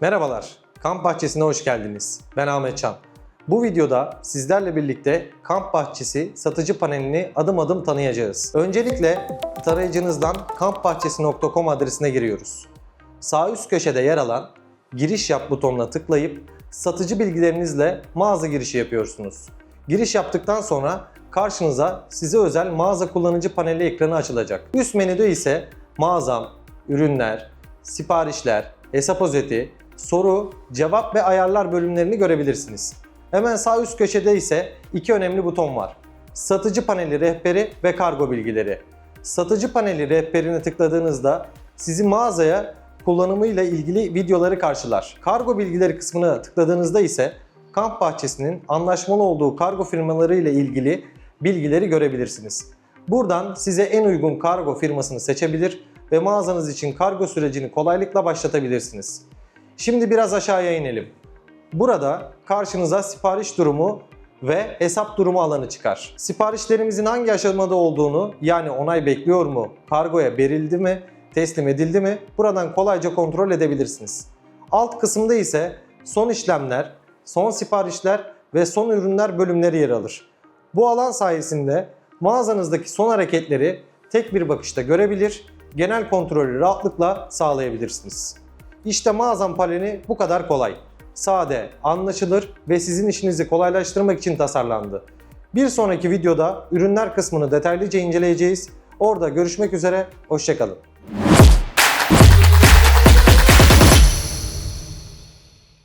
Merhabalar, Kamp Bahçesi'ne hoş geldiniz. Ben Ahmet Çan. Bu videoda sizlerle birlikte Kamp Bahçesi satıcı panelini adım adım tanıyacağız. Öncelikle tarayıcınızdan kampbahçesi.com adresine giriyoruz. Sağ üst köşede yer alan giriş yap butonuna tıklayıp satıcı bilgilerinizle mağaza girişi yapıyorsunuz. Giriş yaptıktan sonra karşınıza size özel mağaza kullanıcı paneli ekranı açılacak. Üst menüde ise mağazam, ürünler, siparişler, hesap özeti, soru, cevap ve ayarlar bölümlerini görebilirsiniz. Hemen sağ üst köşede ise iki önemli buton var. Satıcı paneli rehberi ve kargo bilgileri. Satıcı paneli rehberine tıkladığınızda sizi mağazaya kullanımıyla ilgili videoları karşılar. Kargo bilgileri kısmına tıkladığınızda ise kamp bahçesinin anlaşmalı olduğu kargo firmaları ile ilgili bilgileri görebilirsiniz. Buradan size en uygun kargo firmasını seçebilir ve mağazanız için kargo sürecini kolaylıkla başlatabilirsiniz. Şimdi biraz aşağıya inelim. Burada karşınıza sipariş durumu ve hesap durumu alanı çıkar. Siparişlerimizin hangi aşamada olduğunu yani onay bekliyor mu, kargoya verildi mi, teslim edildi mi buradan kolayca kontrol edebilirsiniz. Alt kısımda ise son işlemler, son siparişler ve son ürünler bölümleri yer alır. Bu alan sayesinde mağazanızdaki son hareketleri tek bir bakışta görebilir, genel kontrolü rahatlıkla sağlayabilirsiniz. İşte mağazam paneli bu kadar kolay. Sade, anlaşılır ve sizin işinizi kolaylaştırmak için tasarlandı. Bir sonraki videoda ürünler kısmını detaylıca inceleyeceğiz. Orada görüşmek üzere, hoşçakalın.